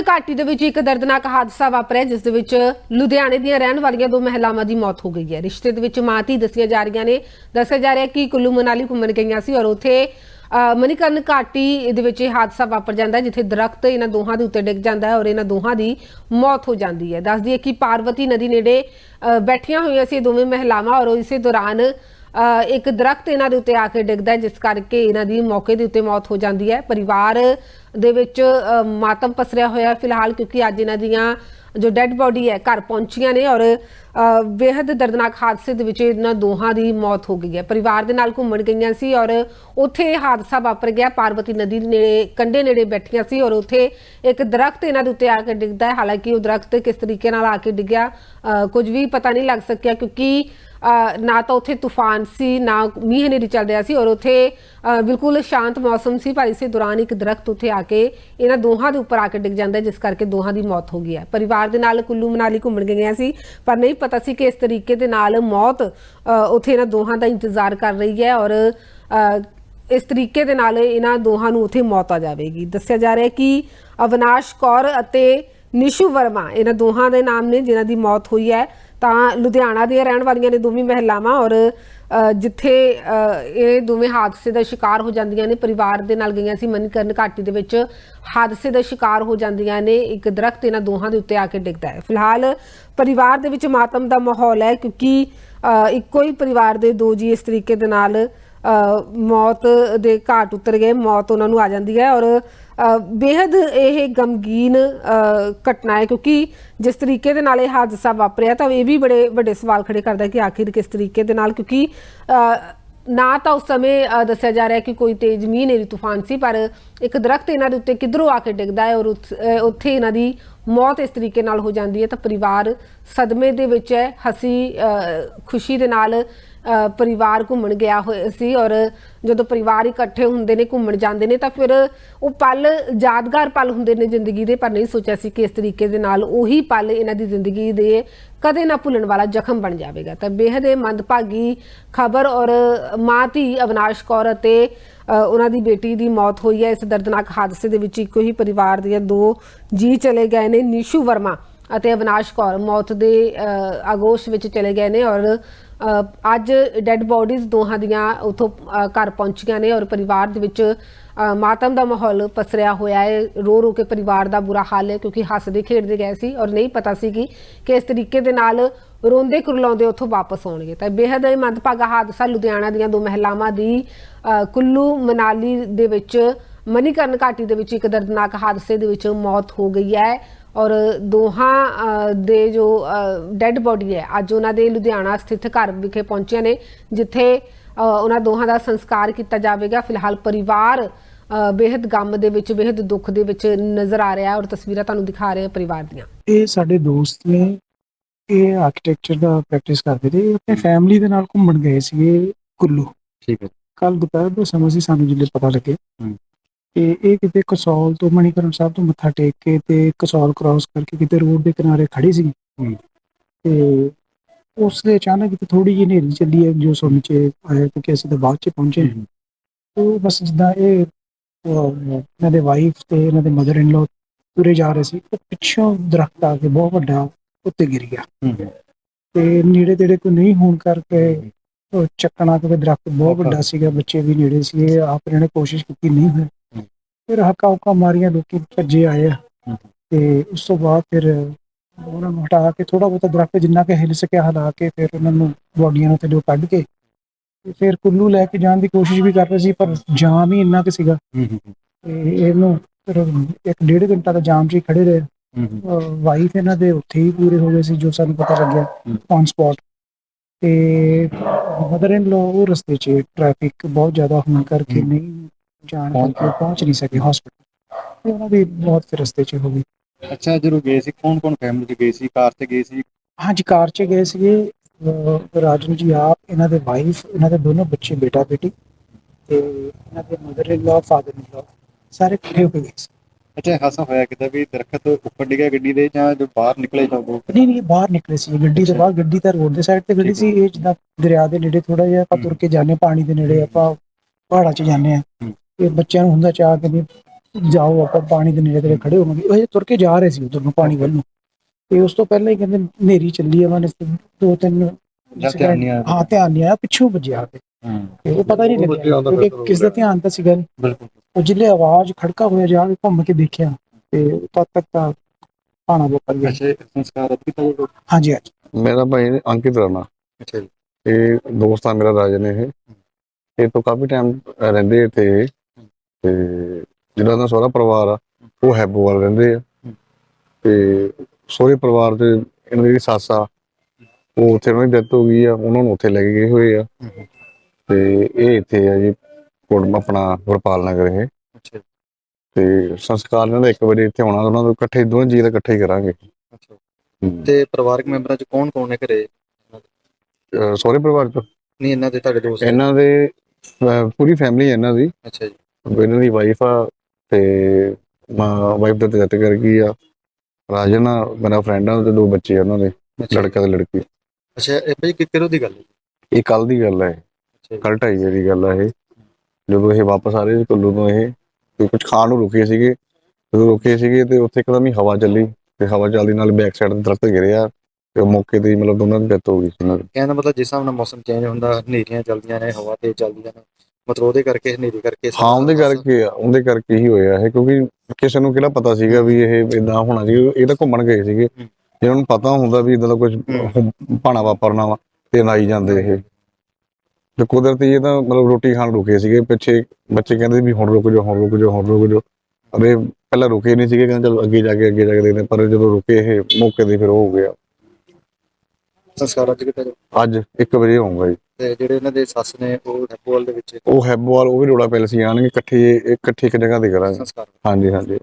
ਮਨੀਕਰਨ ਘਾਟੀ ਦੇ ਵਿੱਚ ਇੱਕ ਦਰਦਨਾਕ ਹਾਦਸਾ ਵਾਪਰਿਆ ਜਿਸ ਦੇ ਵਿੱਚ ਲੁਧਿਆਣੇ ਦੀਆਂ ਰਹਿਣ ਵਾਲੀਆਂ ਦੋ ਮਹਿਲਾਵਾਂ ਦੀ ਮੌਤ ਹੋ ਗਈ ਹੈ। ਰਿਸ਼ਤੇ ਦੇ ਵਿੱਚ ਮਾਂ ਧੀ ਦੱਸੀਆਂ ਜਾ ਰਹੀਆਂ ਨੇ। ਦੱਸਿਆ ਜਾ ਰਿਹਾ ਕਿ ਕੁੱਲੂ ਮਨਾਲੀ ਘੁੰਮਣ ਗਈਆਂ ਸੀ ਔਰ ਉੱਥੇ ਅ, ਮਨੀਕਰਨ ਘਾਟੀ ਦੇ ਵਿੱਚ ਇਹ ਹਾਦਸਾ ਵਾਪਰ ਜਾਂਦਾ ਜਿੱਥੇ ਦਰਖਤ ਇਹਨਾਂ ਦੋਹਾਂ ਦੇ ਉੱਤੇ ਡਿੱਗ ਜਾਂਦਾ ਹੈ ਔਰ ਇਹਨਾਂ ਦੋਹਾਂ ਦੀ ਮੌਤ ਹੋ ਜਾਂਦੀ ਹੈ। ਦੱਸਦੀ ਹੈ ਕਿ ਪਾਰਵਤੀ ਨਦੀ ਨੇੜੇ ਅ, ਬੈਠੀਆਂ ਹੋਈਆਂ ਸੀ ਇਹ ਦੋਵੇਂ ਮਹਿਲਾਵਾਂ ਔਰ ਇਸੇ ਦੌਰਾਨ ਇੱਕ ਦਰਖਤ ਇਹਨਾਂ ਦੇ ਉੱਤੇ ਆ ਕੇ ਡਿੱਗਦਾ ਜਿਸ ਕਰਕੇ ਇਹਨਾਂ ਦੀ ਮੌਕੇ ਦੇ ਉੱਤੇ ਮੌਤ ਹੋ ਜਾਂਦੀ ਹੈ। ਪਰਿਵਾਰ ਦੇ ਵਿੱਚ ਮਾਤਮ ਪਸਰਿਆ ਹੋਇਆ ਫਿਲਹਾਲ ਕਿਉਂਕਿ ਅੱਜ ਇਹਨਾਂ ਦੀਆਂ ਜੋ ਡੈੱਡ ਬੋਡੀ ਹੈ ਘਰ ਪਹੁੰਚੀਆਂ ਨੇ ਔਰ ਬੇहद ਦਰਦਨਾਕ ਹਾਦਸੇ ਦੇ ਵਿੱਚ ਇਹਨਾਂ ਦੋਹਾਂ ਦੀ ਮੌਤ ਹੋ ਗਈ ਹੈ। ਪਰਿਵਾਰ ਦੇ ਨਾਲ ਘੁੰਮਣ ਗਈਆਂ ਸੀ ਔਰ ਉੱਥੇ ਹਾਦਸਾ ਵਾਪਰ ਗਿਆ। ਪਾਰਵਤੀ ਨਦੀ ਦੇ ਨੇੜੇ ਕੰਢੇ ਨੇੜੇ ਬੈਠੀਆਂ ਸੀ ਔਰ ਉੱਥੇ ਇੱਕ ਦਰਖਤ ਇਹਨਾਂ ਦੇ ਉੱਤੇ ਆ ਕੇ ਡਿੱਗਦਾ ਹੈ। ਹਾਲਾਂਕਿ ਉਹ ਦਰਖਤ ਕਿਸ ਤਰੀਕੇ ਨਾਲ ਆ ਕੇ ਡਿੱਗਿਆ ਅ, ਕੁਝ ਵੀ ਪਤਾ ਨਹੀਂ ਲੱਗ ਸਕਿਆ ਕਿਉਂਕਿ ਨਾ ਤਾਂ ਉੱਥੇ ਤੂਫਾਨ ਸੀ, ਨਾ ਮੀਂਹ ਹਨੇਰੀ ਚੱਲ ਰਿਹਾ ਸੀ ਔਰ ਉੱਥੇ ਬਿਲਕੁਲ ਸ਼ਾਂਤ ਮੌਸਮ ਸੀ। ਪਰ ਇਸੇ ਦੌਰਾਨ ਇੱਕ ਦਰਖਤ ਉੱਥੇ ਆ ਕੇ ਇਹਨਾਂ ਦੋਹਾਂ ਦੇ ਉੱਪਰ ਆ ਕੇ ਡਿੱਗ ਜਾਂਦਾ ਜਿਸ ਕਰਕੇ ਦੋਹਾਂ ਦੀ ਮੌਤ ਹੋ ਗਈ ਹੈ। ਪਰਿਵਾਰ ਦੇ ਨਾਲ ਕੁੱਲੂ ਮਨਾਲੀ ਘੁੰਮਣ ਗਈਆਂ ਸੀ, ਪਰ ਨਹੀਂ ਪਤਾ ਸੀ ਕਿ ਇਸ ਤਰੀਕੇ ਦੇ ਨਾਲ ਮੌਤ ਉੱਥੇ ਇਹਨਾਂ ਦੋਹਾਂ ਦਾ ਇੰਤਜ਼ਾਰ ਕਰ ਰਹੀ ਹੈ ਔਰ ਇਸ ਤਰੀਕੇ ਦੇ ਨਾਲ ਇਹਨਾਂ ਦੋਹਾਂ ਨੂੰ ਉੱਥੇ ਮੌਤ ਆ ਜਾਵੇਗੀ। ਦੱਸਿਆ ਜਾ ਰਿਹਾ ਹੈ ਕਿ ਅਵਨਾਸ਼ ਕੌਰ ਅਤੇ ਨਿਸ਼ੂ ਵਰਮਾ, ਇਹਨਾਂ ਦੋਹਾਂ ਦੇ ਨਾਮ ਨੇ ਜਿਨ੍ਹਾਂ ਦੀ ਮੌਤ ਹੋਈ ਹੈ। ਤਾਂ ਲੁਧਿਆਣਾ ਦੀਆਂ ਰਹਿਣ ਵਾਲੀਆਂ ਨੇ ਦੋਵੇਂ ਮਹਿਲਾਵਾਂ ਔਰ ਜਿੱਥੇ ਇਹ ਦੋਵੇਂ ਹਾਦਸੇ ਦਾ ਸ਼ਿਕਾਰ ਹੋ ਜਾਂਦੀਆਂ ਨੇ ਪਰਿਵਾਰ ਦੇ ਨਾਲ ਗਈਆਂ ਸੀ ਮਨੀਕਰਨ ਘਾਟੀ ਦੇ ਵਿੱਚ ਹਾਦਸੇ ਦਾ ਸ਼ਿਕਾਰ ਹੋ ਜਾਂਦੀਆਂ ਨੇ ਇੱਕ ਦਰਖਤ ਇਹਨਾਂ ਦੋਹਾਂ ਦੇ ਉੱਤੇ ਆ ਕੇ ਡਿੱਗਦਾ ਹੈ। ਫਿਲਹਾਲ ਪਰਿਵਾਰ ਦੇ ਵਿੱਚ ਮਾਤਮ ਦਾ ਮਾਹੌਲ ਹੈ ਕਿਉਂਕਿ ਅ, ਇੱਕੋ ਹੀ ਪਰਿਵਾਰ ਦੇ ਦੋ ਜੀ ਇਸ ਤਰੀਕੇ ਦੇ ਨਾਲ ਮੌਤ ਦੇ ਘਾਟ ਉਤਰ ਗਏ ਮੌਤ ਉਹਨਾਂ ਨੂੰ ਆ ਜਾਂਦੀ ਹੈ ਔਰ ਅ, ਬੇहद ਇਹ ਗਮਗੀਨ ਘਟਨਾ ਹੈ ਕਿਉਂਕਿ ਜਿਸ ਤਰੀਕੇ ਦੇ ਨਾਲ ਇਹ ਹਾਦਸਾ ਵਾਪਰਿਆ ਤਾਂ ਇਹ ਵੀ ਬੜੇ ਵੱਡੇ ਸਵਾਲ ਖੜੇ ਕਰਦਾ ਕਿ ਆਖਿਰ ਕਿਸ ਤਰੀਕੇ ਦੇ ਨਾਲ ਕਿਉਂਕਿ ਅ, ਨਾ ਤਾਂ ਉਸ ਸਮੇਂ ਦੱਸਿਆ ਜਾ ਰਿਹਾ ਕਿ ਕੋਈ ਤੇਜ਼ ਮੀਂਹ ਨੇਰੀ ਤੂਫਾਨ ਸੀ ਪਰ ਇੱਕ ਦਰਖਤ ਇਹਨਾਂ ਦੇ ਉੱਤੇ ਕਿੱਧਰੋਂ ਆ ਕੇ ਡਿੱਗਦਾ ਹੈ ਔਰ ਉੱਥੇ ਇਹਨਾਂ ਦੀ ਮੌਤ ਇਸ ਤਰੀਕੇ ਨਾਲ ਹੋ ਜਾਂਦੀ ਹੈ ਤਾਂ ਪਰਿਵਾਰ ਸਦਮੇ ਦੇ ਵਿੱਚ ਹੈ ਹਸੀ ਅ, ਖੁਸ਼ੀ ਦੇ ਨਾਲ ਪਰਿਵਾਰ ਘੁੰਮਣ ਗਿਆ ਹੋਇਆ ਸੀ ਔਰ ਜਦੋਂ ਪਰਿਵਾਰ ਇਕੱਠੇ ਹੁੰਦੇ ਨੇ ਘੁੰਮਣ ਜਾਂਦੇ ਨੇ ਤਾਂ ਫਿਰ ਉਹ ਪਲ ਯਾਦਗਾਰ ਪਲ ਹੁੰਦੇ ਨੇ ਜ਼ਿੰਦਗੀ ਦੇ ਪਰ ਨਹੀਂ ਸੋਚਿਆ ਸੀ ਕਿ ਇਸ ਤਰੀਕੇ ਦੇ ਨਾਲ ਉਹੀ ਪਲ ਇਹਨਾਂ ਦੀ ਜ਼ਿੰਦਗੀ ਦੇ ਕਦੇ ਨਾ ਭੁੱਲਣ ਵਾਲਾ ਜ਼ਖਮ ਬਣ ਜਾਵੇਗਾ। ਤਾਂ ਬੇਹਦ ਇਹ ਮੰਦਭਾਗੀ ਖਬਰ ਔਰ ਮਾਂ ਧੀ ਅਵਨਾਸ਼ ਕੌਰ ਅਤੇ ਉਹਨਾਂ ਦੀ ਬੇਟੀ ਦੀ ਮੌਤ ਹੋਈ ਹੈ। ਇਸ ਦਰਦਨਾਕ ਹਾਦਸੇ ਦੇ ਵਿੱਚ ਇੱਕੋ ਹੀ ਪਰਿਵਾਰ ਦੀਆਂ ਦੋ ਜੀ ਚਲੇ ਗਏ ਨੇ ਨਿਸ਼ੂ ਵਰਮਾ ਅਤੇ ਅਵਨਾਸ਼ ਕੌਰ। ਮੌਤ ਦੇ ਅ, ਆਗੋਸ਼ ਵਿੱਚ ਚਲੇ ਗਏ ਨੇ ਔਰ ਅੱਜ ਡੈੱਡ ਬੋਡੀਜ਼ ਦੋਹਾਂ ਦੀਆਂ ਉਥੋਂ ਘਰ ਪਹੁੰਚੀਆਂ ਨੇ ਔਰ ਪਰਿਵਾਰ ਦੇ ਵਿੱਚ ਮਾਤਮ ਦਾ ਮਾਹੌਲ ਪਸਰਿਆ ਹੋਇਆ ਹੈ। ਰੋ ਰੋ ਕੇ ਪਰਿਵਾਰ ਦਾ ਬੁਰਾ ਹਾਲ ਹੈ ਕਿਉਂਕਿ ਹੱਸਦੇ ਖੇਡਦੇ ਗਏ ਸੀ ਔਰ ਨਹੀਂ ਪਤਾ ਸੀ ਕਿ ਕਿ ਇਸ ਤਰੀਕੇ ਦੇ ਨਾਲ ਰੋਂਦੇ ਕੁਰਲਾਉਂਦੇ ਉੱਥੋਂ ਵਾਪਸ ਆਉਣਗੇ। ਤਾਂ ਬੇਹੱਦ ਹੀ ਮੰਦਭਾਗਾ ਹਾਦਸਾ ਲੁਧਿਆਣਾ ਦੀਆਂ ਦੋ ਮਹਿਲਾਵਾਂ ਦੀ ਕੁੱਲੂ ਮਨਾਲੀ ਦੇ ਵਿੱਚ, ਮਨੀਕਰਨ ਘਾਟੀ ਦੇ ਵਿੱਚ ਇੱਕ ਦਰਦਨਾਕ ਹਾਦਸੇ ਦੇ ਵਿੱਚ ਮੌਤ ਹੋ ਗਈ ਹੈ। ਔਰ ਦੋਹਾਂ ਦੇ ਜੋ ਡੈੱਡ ਬੋਡੀ ਹੈ ਅੱਜ ਉਹਨਾਂ ਦੇ ਲੁਧਿਆਣਾ ਸਥਿਤ ਘਰ ਵਿਖੇ ਪਹੁੰਚੀਆਂ ਨੇ ਜਿੱਥੇ ਉਹਨਾਂ ਦੋਹਾਂ ਦਾ ਸੰਸਕਾਰ ਕੀਤਾ ਜਾਵੇਗਾ। ਫਿਲਹਾਲ ਪਰਿਵਾਰ ਬੇहद ਗਮ ਦੇ ਵਿੱਚ ਬੇहद ਦੁੱਖ ਦੇ ਵਿੱਚ ਨਜ਼ਰ ਆ ਰਿਹਾ ਔਰ ਤਸਵੀਰਾਂ ਤੁਹਾਨੂੰ ਦਿਖਾ ਰਹੇ ਪਰਿਵਾਰ ਦੀਆਂ। ਇਹ ਸਾਡੇ ਦੋਸਤ ਨੇ ਇਹ ਆਰਕੀਟੈਕਚਰ ਦਾ ਪ੍ਰੈਕਟਿਸ ਕਰਦੇ ਤੇ ਆਪਣੇ ਫੈਮਿਲੀ ਦੇ ਨਾਲ ਘੁੰਮਣ ਗਏ ਸੀਗੇ ਕੁੱਲੂ। ਠੀਕ ਹੈ। ਕੱਲ ਦੁਪਹਿਰ ਦੇ ਸਮੇਂ ਸੀ ਸਾਨੂੰ ਜਿੱਲੇ ਪਤਾ ਲੱਗੇ ਤੇ ਇਹ ਕਿਤੇ ਕਸੌਲ ਤੋਂ ਮਣੀਕਰਨ ਸਾਹਿਬ ਤੋਂ ਮੱਥਾ ਟੇਕ ਕੇ ਤੇ ਕਸੌਲ ਕ੍ਰਾਸ ਕਰਕੇ ਕਿਤੇ ਰੋਡ ਦੇ ਕਿਨਾਰੇ ਖੜੀ ਸੀ। ਤੇ ਉਸ ਦੇ ਅਚਾਨਕ ਕਿਤੇ ਥੋੜੀ ਜਿਹੀ ਹਨੇਰੀ ਚੱਲੀ ਹੈ ਜੋ ਸੁਣ ਚ ਆਇਆ ਕਿਉਂਕਿ ਅਸੀਂ ਤਾਂ ਬਾਅਦ ਚ ਪਹੁੰਚੇ ਹਮ। ਉਹ ਬਸ ਜਿੱਦਾਂ ਇਹ ਇਹਨਾਂ ਦੇ ਵਾਈਫ ਤੇ ਇਹਨਾਂ ਦੇ ਮਦਰ ਇਨ ਲਾ ਤੁਰੇ ਜਾ ਰਹੇ ਸੀ ਤੇ ਪਿੱਛੋਂ ਦਰਖਤ ਆ ਕੇ ਬਹੁਤ ਵੱਡਾ ਉੱਤੇ ਗਿਰ ਗਿਆ ਤੇ ਨੇੜੇ ਤੇੜੇ ਕੋਈ ਨਹੀਂ ਹੋਣ ਕਰਕੇ ਉਹ ਚੱਕਣਾ ਕਿਉਂਕਿ ਦਰਖਤ ਬਹੁਤ। ਵੱਡਾ ਸੀਗਾ ਬੱਚੇ ਵੀ ਨੇੜੇ ਸੀ ਆਪ ਇਹਨਾਂ ਨੇ ਕੋਸ਼ਿਸ਼ ਕੀਤੀ ਨਹੀਂ ਹੋਈ। ਫਿਰ ਹੱਕਾ ਹੁੱਕਾ ਮਾਰੀਆਂ ਲੋਕੀ ਭੱਜੇ ਆਏ ਆ। ਤੇ ਉਸ ਤੋਂ ਬਾਅਦ ਫਿਰ ਉਹਨਾਂ ਨੂੰ ਹਟਾ ਕੇ ਥੋੜਾ ਬਹੁਤਾ ਦਰਖਤ ਜਿੰਨਾ ਕਿ ਹਿੱਲ ਸਕਿਆ ਹਿਲਾ ਕੇ ਫਿਰ ਉਹਨਾਂ ਨੂੰ ਬੋਡੀਆਂ ਨੂੰ ਥੱਲੇ ਕੱਢ ਕੇ ਤੇ ਫਿਰ ਕੁੱਲੂ ਲੈ ਕੇ ਜਾਣ ਦੀ ਕੋਸ਼ਿਸ਼ ਵੀ ਕਰ ਰਹੇ ਸੀ ਪਰ ਜਾਮ ਹੀ ਇੰਨਾ ਕਿ ਸੀਗਾ ਤੇ ਇਹਨੂੰ ਫਿਰ ਇੱਕ ਡੇਢ ਘੰਟਾ ਦਾ ਜਾਮ 'ਚ ਹੀ ਖੜੇ ਰਹੇ ਵਾਈਫ ਇਹਨਾਂ ਦੇ ਉੱਥੇ ਹੀ ਪੂਰੇ ਹੋ ਗਏ ਸੀ ਜੋ ਸਾਨੂੰ ਪਤਾ ਲੱਗਿਆ। ਔਨ ਸਪੌਟ ਤੇ ਮਦਰ ਇਨ ਲਾ ਉਹ ਰਸਤੇ 'ਚ ਟ੍ਰੈਫਿਕ ਬਹੁਤ ਜ਼ਿਆਦਾ ਹੋਣ ਕਰਕੇ। ਨਹੀਂ ਜਾਣ ਕਰਕੇ ਪਹੁੰਚ ਨਹੀਂ ਸਕੇ ਹਸਪੀਟਲ ਉਹਨਾਂ ਦੀ ਬਹੁਤ ਫਿਰ ਰਸਤੇ 'ਚ ਹੋ ਗਈ। ਅੱਛਾ ਜਦੋਂ ਗਏ ਸੀ ਕੌਣ ਕੌਣ ਫੈਮਿਲੀ ਚ ਗਏ ਸੀ? ਕਾਰ ਤੇ ਗਏ ਸੀ? ਹਾਂਜੀ ਕਾਰ 'ਚ ਗਏ ਸੀਗੇ ਅਹ ਰਾਜਨ ਜੀ ਆਪ ਇਹਨਾਂ ਦੇ ਵਾਈਫ ਇਹਨਾਂ ਦੇ ਦੋਨੋਂ ਬੱਚੇ ਬੇਟਾ ਬੇਟੀ ਤੇ ਇਹਨਾਂ ਦੇ ਮਦਰ ਇਨ ਲਾ ਫਾਦਰ ਇਨ ਲਾ ਸਾਰੇ ਇਕੱਠੇ ਹੋ ਕੇ ਗਏ ਸੀ। ਅੱਛਾ ਹਾਸਾ ਹੋਇਆ ਕਿਤੇ ਵੀ ਦਰਖਤ ਉੱਪਰ ਡਿੱਗਿਆ ਗੱਡੀ ਦੇ ਜਾਂ ਜੋ ਬਾਹਰ ਨਿਕਲੇ ਜਦੋਂ ਨਹੀਂ ਨਹੀਂ ਇਹ ਬਾਹਰ ਨਿਕਲੇ ਸੀ। ਗੱਡੀ ਤੋਂ ਬਾਹਰ ਗੱਡੀ ਤਾਂ ਰੋਡ ਦੇ ਸਾਈਡ ਤੇ ਖੜੀ ਸੀ। ਇਹ ਜਿੱਦਾਂ ਦਰਿਆ ਦੇ ਨੇੜੇ ਥੋੜਾ ਜਿਹਾ ਆਪਾਂ ਤੁਰ ਕੇ ਜਾਂਦੇ ਪਾਣੀ ਦੇ ਨੇੜੇ ਆਪਾਂ ਪਹਾੜਾਂ 'ਚ ਜਾਂਦੇ ਆ ਹੂੰ। ਇਹ ਬੱਚਿਆਂ ਨੂੰ ਹੁੰਦਾ ਚਾਹ ਕਿ ਵੀ ਜਾਓ ਆਪਾਂ ਪਾਣੀ ਦੇ ਨੇੜੇ ਤੇੜੇ ਖੜੇ ਹੋਵਾਂਗੇ। ਉਹ ਹਜੇ ਤੁਰ ਕੇ ਜਾ ਰਹੇ ਸੀ ਉਧਰ ਨੂੰ ਪਾਣੀ ਵੱਲ ਨੂੰ। ਤੇ ਉਸ ਤੋਂ ਪਹਿਲਾਂ ਹੀ ਕਹਿੰਦੇ ਹਨੇਰੀ ਚੱਲੀ ਆ ਮਨ ਦੋ ਤਿੰਨ ਜਾਂ ਧਿਆਨ ਨਹੀਂ ਆਇਆ ਹਾਂ ਧਿਆਨ ਨਹੀਂ ਆਇਆ ਪਿੱਛੋਂ ਵੱਜਿਆ ਤੇ ਹੂੰ। ਤੇ ਉਹ ਪਤਾ ਹੀ ਨਹੀਂ ਲੱਗਿਆ ਕਿਉਂਕਿ ਕਿਸ ਦਾ ਧਿਆਨ ਤਾਂ ਸੀਗਾ ਨਹੀਂ ਬਿਲਕੁਲ। ਉਹ ਜਿੱਲੇ ਆਵਾਜ਼ ਖੜਕਾ ਹੋਇਆ ਜਾ ਕੇ ਘੁੰਮ ਕੇ ਦੇਖਿਆ ਤੇ ਤਦ ਤੱਕ ਤਾਂ ਪਾਣਾ ਵਾਪਰ ਗਿਆ। ਵੈਸੇ ਸੰਸਕਾਰ ਅੱਜ ਕੀਤਾ ਜਾਊਗਾ ਹਾਂਜੀ ਹਾਂਜੀ। ਮੇਰਾ ਭਾਈ ਅੰਕਿਤ ਰਾਣਾ। ਅੱਛਾ ਜੀ। ਇਹ ਦੋਸਤ ਆ ਮੇਰਾ ਰਾਜਨ ਇਹ। ਇਹ ਤੋਂ ਕਾਫੀ ਟਾਈਮ ਰਹਿੰਦੇ ਇੱਥੇ। ਤੇ ਜਿਹੜਾ ਦਾ ਸਹੁਰਾ ਪਰਿਵਾਰ ਆ ਉਹ ਹੈਬੋਵਾਲ ਰਹਿੰਦੇ ਆ। ਤੇ ਸਹੁਰੇ ਪਰਿਵਾਰ ਦੇ ਇਹਨਾਂ ਦੀ ਜਿਹੜੀ ਸੱਸ ਆ ਉਹ ਉੱਥੇ ਉਹਨਾਂ ਦੀ ਡੈਥ ਹੋ ਗਈ ਆ ਉਹਨਾਂ ਨੂੰ ਉੱਥੇ ਲੈ ਕੇ ਗਏ ਹੋਏ ਆ। ਤੇ ਇਹ ਇੱਥੇ ਆ ਜੀ ਕੋਟ ਆਪਣਾ ਵਰਪਾਲ ਨਗਰ ਇਹ। ਤੇ ਸੰਸਕਾਰ ਇਹਨਾਂ ਦਾ ਇੱਕ ਵਜੇ ਇੱਥੇ ਆਉਣਾ ਉਹਨਾਂ ਨੂੰ ਇਕੱਠੇ ਦੋਵੇਂ ਜੀ ਦਾ ਇਕੱਠੇ ਹੀ ਕਰਾਂਗੇ। ਤੇ ਪਰਿਵਾਰਕ ਮੈਂਬਰਾਂ ਚ ਕੌਣ ਕੌਣ ਨੇ ਘਰੇ? ਸਹੁਰੇ ਪਰਿਵਾਰ ਚ? ਨਹੀਂ ਇਹਨਾਂ ਦੇ ਤੁਹਾਡੇ ਦੋਸਤ? ਇਹਨਾਂ ਦੇ ਅਹ ਪੂਰੀ ਫੈਮਿਲੀ ਹੈ ਇਹਨਾਂ ਦੀ। ਅੱਛਾ ਜੀ। ਇਹਨਾਂ ਦੀ ਵਾਈਫ ਆ ਤੇ ਵਾਈਫ ਦਾ ਡੈਥ ਕਰ ਗਈ ਆ? ਰਾਜਨ ਆ ਮੇਰਾ ਫਰੈਂਡ ਆ ਤੇ ਦੋ ਬੱਚੇ ਆ ਉਹਨਾਂ ਦੇ ਲੜਕਾ ਤੇ ਲੜਕੀ। ਅੱਛਾ ਇਹ ਭਾਈ ਕਿ ਕਿਰੋ ਦੀ ਗੱਲ ਹੈ? ਇਹ ਕੱਲ ਦੀ ਗੱਲ ਹੈ। ਅੱਛਾ ਕੱਲ ਢਾਈ ਵਜੇ ਦੀ ਗੱਲ ਇਹ। ਜਦੋਂ ਇਹ ਵਾਪਸ ਆ ਰਹੇ ਸੀ ਕੁੱਲੂ ਤੋਂ ਇਹ ਤੇ ਕੁਝ ਖਾਣ ਨੂੰ ਰੁਕੇ ਸੀਗੇ। ਜਦੋਂ ਰੁਕੇ ਸੀਗੇ ਤੇ ਉੱਥੇ ਇੱਕਦਮ ਹੀ ਹਵਾ ਚੱਲੀ ਤੇ ਹਵਾ ਚੱਲਦੀ ਨਾਲ ਬੈਕ ਸਾਈਡ ਤੇ ਦਰਖਤ ਗਿਰਿਆ ਤੇ ਮੌਕੇ ਤੇ ਹੀ ਮਤਲਬ ਦੋਨਾਂ ਦੀ ਡੈਥ ਹੋ ਗਈ ਸੀ ਉਹਨਾਂ ਦੀ। ਕਹਿਣ ਦਾ ਮਤਲਬ ਜਿਸ ਹਿਸਾਬ ਨਾਲ ਮੌਸਮ ਚੇਂਜ ਹੁੰਦਾ ਹਨੇਰੀਆਂ ਚੱਲਦੀਆਂ ਨੇ ਹਵਾ ਤੇਜ਼ ਚੱਲਦੀਆਂ ਨੇ ਮਤਲਬ ਉਹਦੇ ਕਰਕੇ ਹਨੇਰੀ ਕਰਕੇ ਹਾਂ ਉਹਦੇ ਕਰਕੇ ਆ, ਉਹਦੇ ਕਰਕੇ ਹੀ ਹੋਇਆ ਇਹ ਕਿਉਂਕਿ ਕਿਸੇ ਨੂੰ ਕਿਹੜਾ ਪਤਾ ਸੀਗਾ ਵੀ ਇਹ ਇਦਾਂ ਹੋਣਾ ਸੀ ਇਹ ਤਾਂ ਘੁੰਮਣ ਗਏ ਸੀਗੇ। ਜੇ ਉਹਨੂੰ ਪਤਾ ਹੁੰਦਾ ਵੀ ਇਦਾਂ ਦਾ ਕੁਝ ਭਾਣਾ ਵਾਪਰਨਾ ਵਾ ਤੇ ਨਾ ਹੀ ਜਾਂਦੇ ਇਹ। ਤੇ ਕੁਦਰਤੀ ਇਹ ਤਾਂ ਮਤਲਬ ਰੋਟੀ ਖਾਣ ਰੁਕੇ ਸੀਗੇ ਪਿੱਛੇ ਬੱਚੇ ਕਹਿੰਦੇ ਵੀ ਹੁਣ ਰੁਕ ਜਾਓ ਹੁਣ ਰੁਕ ਜਾਓ ਹੁਣ ਰੁਕ ਜਾਓ। ਅਰੇ ਪਹਿਲਾਂ ਰੁਕੇ ਨਹੀਂ ਸੀਗੇ ਕਹਿੰਦੇ ਚਲੋ ਅੱਗੇ ਜਾ ਕੇ ਅੱਗੇ ਜਾ ਕੇ ਦੇਖਦੇ। ਪਰ ਜਦੋਂ ਰੁਕੇ ਇਹ ਮੌਕੇ ਤੇ ਫਿਰ ਉਹ ਹੋ ਗਿਆ। ਸੰਸਕਾਰ ਅੱਜ ਕੀਤਾ। ਅੱਜ 1 ਵਜੇ ਹੋਊਗਾ ਜੀ। ਤੇ ਜਿਹੜੇ ਇਹਨਾਂ ਦੇ ਸੱਸ ਨੇ ਉਹ ਹੈਪੋਲ ਦੇ ਵਿੱਚ ਉਹ ਹੈਬੋਵਾਲ ਉਹ ਵੀ ਰੋੜਾ ਪੈਲਸ ਹੀ ਆਣਗੇ ਇਕੱਠੇ ਇਕੱਠੇ ਇੱਕ ਜਗ੍ਹਾ ਤੇ ਕਰਾਂਗੇ। ਸੰਸਕਾਰ। ਹਾਂਜੀ ਹਾਂਜੀ।